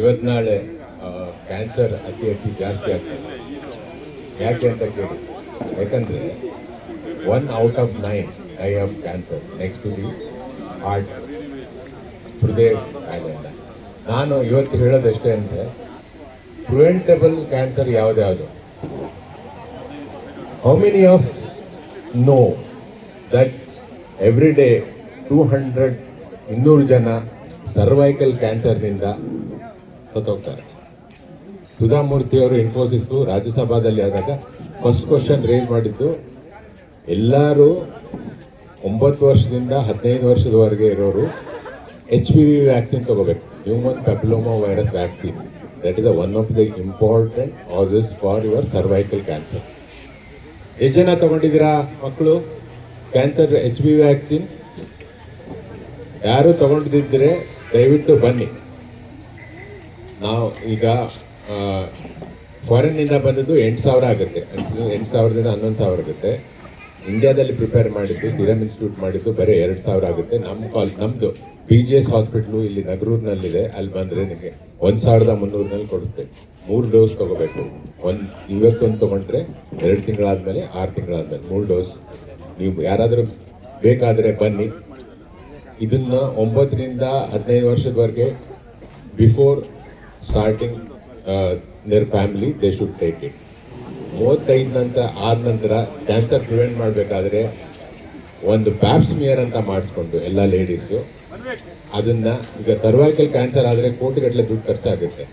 ಇವತ್ತು ನಾಳೆ ಕ್ಯಾನ್ಸರ್ ಅತಿ ಅತಿ ಜಾಸ್ತಿ ಆಗ್ತದೆ. ಯಾಕೆ ಅಂತ ಕೇಳಿ. ಯಾಕಂದರೆ one out of nine I of cancer next to the heart ಹೃದಯ ಕಾಯಿಲೆಯಿಂದ. ನಾನು ಇವತ್ತು ಹೇಳೋದಷ್ಟೇ ಅಂದರೆ preventable cancer ಯಾವ್ದ್ಯಾವುದು how many of know that every day two hundred ಇನ್ನೂರು ಜನ ಸರ್ವೈಕಲ್ ಕ್ಯಾನ್ಸರ್ನಿಂದ ಸತ್ತೋಗ್ತಾರೆ. ಸುಧಾಮೂರ್ತಿ ಅವರು ಇನ್ಫೋಸಿಸ್ ರಾಜ್ಯಸಭಾದಲ್ಲಿ ಆದಾಗ ಫಸ್ಟ್ ಕ್ವಶನ್ ರೇಸ್ ಮಾಡಿದ್ದು, ಎಲ್ಲರೂ ಒಂಬತ್ತು ವರ್ಷದಿಂದ ಹದಿನೈದು ವರ್ಷದವರೆಗೆ ಇರೋರು ಎಚ್ ಪಿ ವಿ ವ್ಯಾಕ್ಸಿನ್ ತಗೋಬೇಕು. Human papilloma virus vaccine that is one of the important causes for your cervical cancer ಎಷ್ಟು ಜನ ತಗೊಂಡಿದ್ದೀರಾ ಮಕ್ಕಳು? ಕ್ಯಾನ್ಸರ್ ಎಚ್ ಪಿ ವ್ಯಾಕ್ಸಿನ್ ಯಾರು ತಗೊಂಡಿದ್ದರೆ ದಯವಿಟ್ಟು ಬನ್ನಿ. ನಾವು ಈಗ ಫಾರಿನ್ನಿಂದ ಬಂದದ್ದು ಎಂಟು ಸಾವಿರ ಆಗುತ್ತೆ. ಎಂಟು ಸಾವಿರದಿಂದ ಹನ್ನೊಂದು ಸಾವಿರ ಆಗುತ್ತೆ. ಇಂಡಿಯಾದಲ್ಲಿ ಪ್ರಿಪೇರ್ ಮಾಡಿದ್ದು ಸಿರಮ್ ಇನ್ಸ್ಟಿಟ್ಯೂಟ್ ಮಾಡಿದ್ದು ಬರೀ ಎರಡು ಸಾವಿರ ಆಗುತ್ತೆ. ನಮ್ಮ ಕಾಲ್ ನಮ್ಮದು ಪಿ ಜಿ ಎಸ್ ಹಾಸ್ಪಿಟ್ಲು ಇಲ್ಲಿ ನಗರೂರಿನಲ್ಲಿದೆ. ಅಲ್ಲಿ ಬಂದರೆ ನಿಮಗೆ ಒಂದು ಸಾವಿರದ ಮುನ್ನೂರಿನಲ್ಲಿ ಕೊಡಿಸ್ತೇವೆ. ಮೂರು ಡೋಸ್ ತೊಗೋಬೇಕು. ಒಂದು, ಇವತ್ತೊಂದು ತೊಗೊಂಡ್ರೆ ಎರಡು ತಿಂಗಳಾದಮೇಲೆ ಆರು ತಿಂಗಳಾದಮೇಲೆ ಮೂರು ಡೋಸ್ ನೀವು ಯಾರಾದರೂ ಬೇಕಾದರೆ ಬನ್ನಿ. ಇದನ್ನು ಒಂಬತ್ತರಿಂದ ಹದಿನೈದು ವರ್ಷದವರೆಗೆ before starting their family they should take it ಮೂವತ್ತೈದು ನಂತರ ಆದ ನಂತರ ಕ್ಯಾನ್ಸರ್ ಪ್ರಿವೆಂಟ್ ಮಾಡಬೇಕಾದ್ರೆ ಒಂದು ಪ್ಯಾಪ್ಸ್ಮಿಯರ್ ಅಂತ ಮಾಡಿಸ್ಕೊಂಡು ಎಲ್ಲ ಲೇಡೀಸು ಅದನ್ನ ಈಗ ಸರ್ವೈಕಲ್ ಕ್ಯಾನ್ಸರ್ ಆದರೆ ಕೋಟಿಗಟ್ಟಲೆ ದುಡ್ಡು ಖರ್ಚಾಗುತ್ತೆ.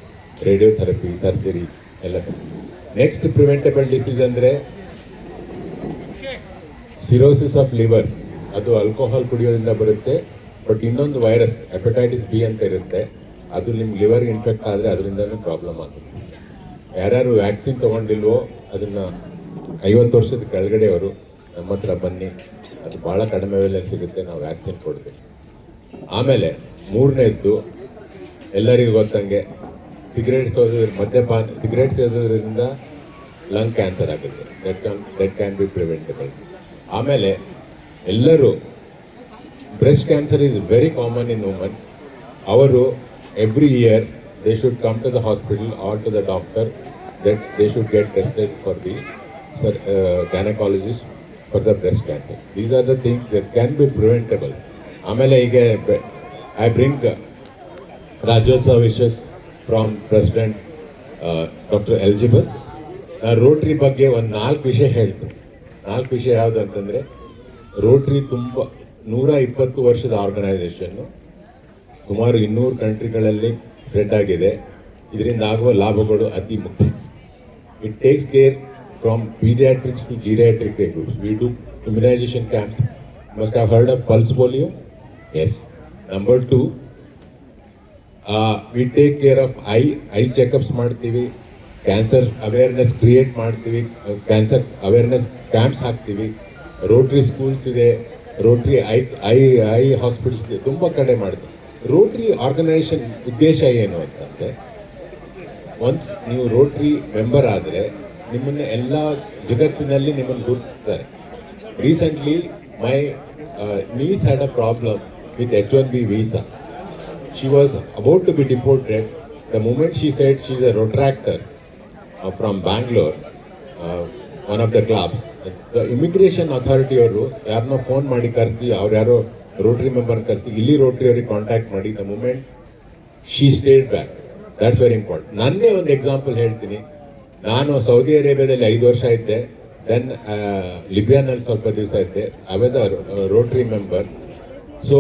ರೇಡಿಯೋಥೆರಪಿ ಸರ್ಜರಿ ಎಲ್ಲ. ನೆಕ್ಸ್ಟ್ ಪ್ರಿವೆಂಟಬಲ್ ಡಿಸೀಸ್ ಅಂದರೆ ಸಿರೋಸಿಸ್ ಆಫ್ ಲಿವರ್ ಅದು ಆಲ್ಕೋಹಾಲ್ ಕುಡಿಯೋದ್ರಿಂದ ಬರುತ್ತೆ. ಬಟ್ ಇನ್ನೊಂದು ವೈರಸ್ ಹೆಪಟೈಟಿಸ್ ಬಿ ಅಂತ ಇರುತ್ತೆ. ಅದು ನಿಮ್ಮ ಲಿವರ್ ಇನ್ಫೆಕ್ಟ್ ಆದರೆ ಅದರಿಂದನೂ ಪ್ರಾಬ್ಲಮ್ ಆಗುತ್ತೆ. ಯಾರ್ಯಾರು ವ್ಯಾಕ್ಸಿನ್ ತೊಗೊಂಡಿಲ್ವೋ ಅದನ್ನು ಐವತ್ತು ವರ್ಷದ ಕೆಳಗಡೆಯವರು ನಮ್ಮ ಹತ್ರ ಬನ್ನಿ, ಅದು ಭಾಳ ಕಡಿಮೆ ಬೆಲೆ ಸಿಗುತ್ತೆ, ನಾವು ವ್ಯಾಕ್ಸಿನ್ ಕೊಡ್ತೀವಿ. ಆಮೇಲೆ ಮೂರನೇದ್ದು, ಎಲ್ಲರಿಗೂ ಗೊತ್ತಂಗೆ ಸಿಗರೇಟ್ ಸೋದೋದ್ರ ಮದ್ಯಪಾನ ಸಿಗರೇಟ್ ಸೇದೋದ್ರಿಂದ ಲಂಗ್ ಕ್ಯಾನ್ಸರ್ ಆಗುತ್ತೆ. That can that can be preventable ಆಮೇಲೆ ಎಲ್ಲರೂ breast cancer is very common in woman ಅವರು every year they should come to the hospital or to the doctor that they should get tested for the sir gynaecologist for the breast cancer these are the things that can be preventable ಆಮೇಲೆ ಈಗ I bring Rajyotsava wishes from president doctor eligible Rotary ಬಗ್ಗೆ ಒಂದು ನಾಲ್ಕು ವಿಷಯ ಹೇಳ್ತೀನಿ ನಾಲ್ಕು ವಿಷಯ ಯಾವುದು ಅಂತಂದರೆ ರೋಟ್ರಿ ತುಂಬ ನೂರ ಇಪ್ಪತ್ತು ವರ್ಷದ ಆರ್ಗನೈಸೇಷನ್ನು ಸುಮಾರು ಇನ್ನೂರು ಕಂಟ್ರಿಗಳಲ್ಲಿ ಸ್ಪ್ರೆಡ್ ಆಗಿದೆ. ಇದರಿಂದ ಆಗುವ ಲಾಭಗಳು ಅತಿ ಮುಖ್ಯ. It takes care from paediatrics to geriatric groups we do immunisation camp must have heard of pulse polio yes number two we take care of I I checkups ಮಾಡ್ತೀವಿ. ಕ್ಯಾನ್ಸರ್ ಅವೇರ್ನೆಸ್ ಕ್ರಿಯೇಟ್ ಮಾಡ್ತೀವಿ. Cancer awareness camps ಹಾಕ್ತೀವಿ. Rotary schools ಇದೆ. Rotary I I I hospitals ಇದೆ. ತುಂಬ ಕಡೆ ಮಾಡ್ತೀವಿ. Rotary organisation ಉದ್ದೇಶ ಏನು ಅಂತಂದರೆ ಒನ್ಸ್ ನೀವು ರೋಟ್ರಿ ಮೆಂಬರ್ ಆದರೆ, ನಿಮ್ಮನ್ನು ಎಲ್ಲ ಜಗತ್ತಿನಲ್ಲಿ ನಿಮ್ಮನ್ನು ಗುರುತಿಸ್ತಾರೆ. Recently my niece had a problem with H one B visa she was about to be deported the moment she said she is a Rotaractor from Bangalore one of the clubs the immigration authority ಅವರು ಯಾರನ್ನೋ phone ಮಾಡಿ ಕರೆಸಿ ಅವ್ರು ಯಾರೋ Rotary member ಕರ್ಸಿ ಇಲ್ಲಿ Rotary ಅವರಿಗೆ contact ಮಾಡಿ the moment she stayed back that's very important ನನ್ನೇ ಒಂದು ಎಕ್ಸಾಂಪಲ್ ಹೇಳ್ತೀನಿ. ನಾನು ಸೌದಿ ಅರೇಬಿಯಾದಲ್ಲಿ ಐದು ವರ್ಷ ಇದ್ದೆ. ದೆನ್ ಲಿಬಿಯಾನಲ್ಲಿ ಸ್ವಲ್ಪ ದಿವಸ ಇದ್ದೆ. Always was a Rotary member so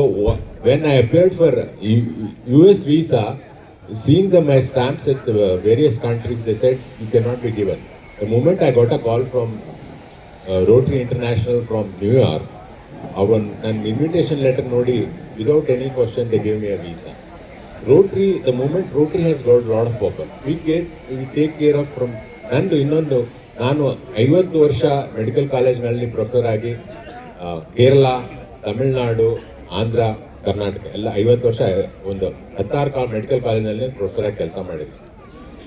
when I applied for U S visa seen the my stamps it various countries they said you can not be given the moment I got a call from Rotary International from New York from ನನ್ನ invitation letter ನೋಡಿ without any question without gave me a visa Rotary the moment Rotary has got lot of problem we get of take care of from, ನಂದು ಇನ್ನೊಂದು, ನಾನು ಐವತ್ತು ವರ್ಷ medical ಕಾಲೇಜ್ನಲ್ಲಿ professor ಆಗಿ ಕೇರಳ ತಮಿಳುನಾಡು ಆಂಧ್ರ ಕರ್ನಾಟಕ ಎಲ್ಲ ಐವತ್ತು ವರ್ಷ, ಒಂದು ಹತ್ತಾರು ಕಾಲ ಮೆಡಿಕಲ್ ಕಾಲೇಜ್ನಲ್ಲಿ ಪ್ರೊಫೆಸರ್ ಆಗಿ ಕೆಲಸ ಮಾಡಿದ್ದೆ.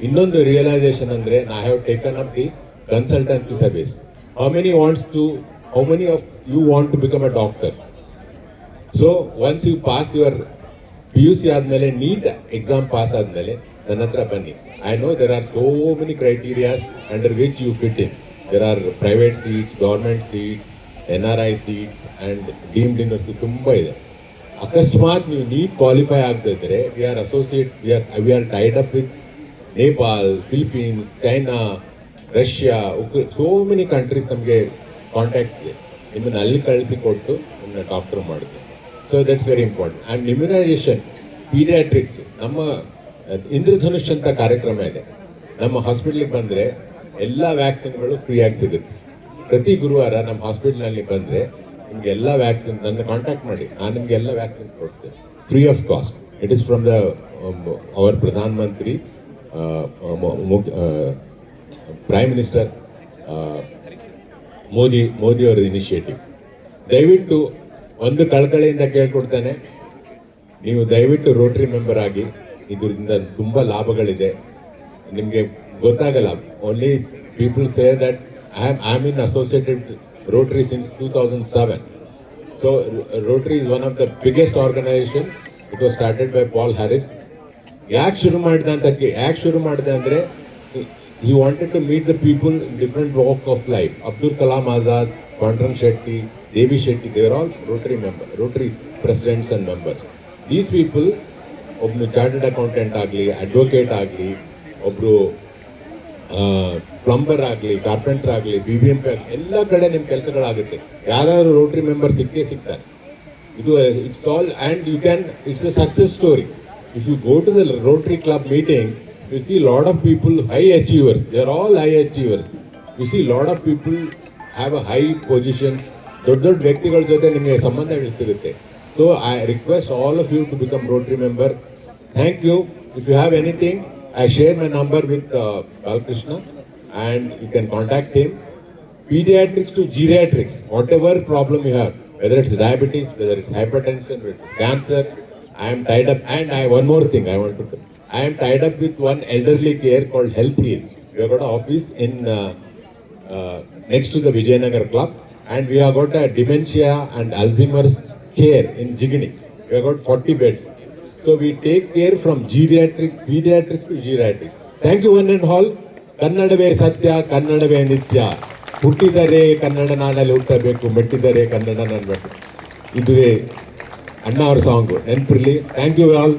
ಇನ್ನೊಂದು ರಿಯಲೈಸೇಷನ್ ಅಂದರೆ ನಾ have taken up the consultancy service how many wants to how many of you want to become a doctor so once you pass your P U C ಆದಮೇಲೆ ನೀಟ್ ಎಕ್ಸಾಮ್ ಪಾಸ್ ಆದಮೇಲೆ, ನನ್ನ ಹತ್ರ ಬನ್ನಿ. I know there are so many criterias under which you fit in there are private seats government seats N R I seats and deemed university ತುಂಬ ಇದೆ. ಅಕಸ್ಮಾತ್ ನೀವು NEET qualify ಆಗದಿದ್ರೆ we are associate we are we are tied up with Nepal Philippines China Russia ಉಕ್ರ so many countries ನಮಗೆ contacts ಇದೆ ನಿಮ್ಮನ್ನು ಅಲ್ಲಿ ಕಳಿಸಿ ಕೊಟ್ಟು ನಿಮ್ಮನ್ನ ಡಾಕ್ಟರ್ ಮಾಡಿದೆ so that's very important and immunisation paediatrics ನಮ್ಮ ಇಂದ್ರಧನುಷ್ ಅಂತ ಕಾರ್ಯಕ್ರಮ ಇದೆ. ನಮ್ಮ ಹಾಸ್ಪಿಟ್ಲಿಗೆ ಬಂದರೆ ಎಲ್ಲ ವ್ಯಾಕ್ಸಿನ್ಗಳು ಫ್ರೀಯಾಗಿ ಸಿಗುತ್ತೆ. ಪ್ರತಿ ಗುರುವಾರ ನಮ್ಮ ಹಾಸ್ಪಿಟ್ಲಲ್ಲಿ ಬಂದರೆ ನಿಮಗೆ ಎಲ್ಲ ವ್ಯಾಕ್ಸಿನ್ ನನ್ನ ಕಾಂಟ್ಯಾಕ್ಟ್ ಮಾಡಿ. ನಾನು ನಿಮಗೆ ಎಲ್ಲ ವ್ಯಾಕ್ಸಿನ್ ಕೊಡ್ತೇನೆ. Free of cost it is from the our Pradhan Mantri prime minister Modi Modi ಅವರ ಇನಿಷಿಯೇಟಿವ್ ದಯವಿಟ್ಟು ಒಂದು ಕಳಕಳಿಯಿಂದ ಕೇಳ್ಕೊಡ್ತೇನೆ. ನೀವು ದಯವಿಟ್ಟು ರೋಟರಿ ಮೆಂಬರ್ ಆಗಿ, ಇದರಿಂದ ತುಂಬ ಲಾಭಗಳಿದೆ. ನಿಮಗೆ ಗೊತ್ತಾಗಲ್ಲ only people say that I am I mean associated Rotary since two thousand seven so Rotary is one of the biggest organisation it was started by Paul Harris ಯಾಕೆ ಶುರು ಮಾಡಿದೆ ಅಂತ ಯಾಕೆ ಶುರು ಮಾಡಿದೆ ಅಂದರೆ he wanted to meet the people in different walk of life Abdul Kalam Azad Pandurang Shetty Devi Shetty they're all Rotary member Rotary presidents and members these people ಒಬ್ಬನು chartered accountant ಆಗಲಿ ಅಡ್ವೊಕೇಟ್ ಆಗಲಿ ಒಬ್ಬರು plumber ಆಗಲಿ carpenter ಆಗಲಿ B B M P ಆಗಲಿ, ಎಲ್ಲ ಕಡೆ ನಿಮ್ಮ ಕೆಲಸಗಳಾಗುತ್ತೆ. ಯಾರಾದ್ರೂ ರೋಟ್ರಿ ಮೆಂಬರ್ ಸಿಕ್ಕೇ ಸಿಗ್ತಾರೆ. ಇದು it's all and you can it's a success story if you go to the Rotary club meeting you see lot of people high achievers they are all high achievers you see lot of people have a high positions ದೊಡ್ಡ ದೊಡ್ಡ ವ್ಯಕ್ತಿಗಳ ಜೊತೆ ನಿಮಗೆ ಸಂಬಂಧ ಇರ್ತಿರುತ್ತೆ so I request all of you to become Rotary member thank you if you have anything I share my number with Balakrishna and you can contact him pediatrics to geriatrics, whatever problem you have, whether it's diabetes, whether it's hypertension, whether it's cancer, I am tied up. And I one more thing I want to tell. I am tied up with one elderly care called Health Heal. We have got an office in uh, uh, next to the Vijayanagar Club, and we have got a dementia and Alzheimer's care in Jigini. We have got 40 beds. So we take care from geriatric, pediatrics to geriatric. Thank you one and all. ಕನ್ನಡವೇ ಸತ್ಯ ಕನ್ನಡವೇ ನಿತ್ಯ ಹುಟ್ಟಿದರೆ ಕನ್ನಡ ನಾಡಲ್ಲಿ ಹುಟ್ಟಬೇಕು ಮೆಟ್ಟಿದರೆ ಕನ್ನಡ ನಾಡು ಇದುವೇ ಅಣ್ಣ ಅವ್ರ ಸಾಂಗು ನೆನಪಿರ್ಲಿ ಥ್ಯಾಂಕ್ ಯು ಆಲ್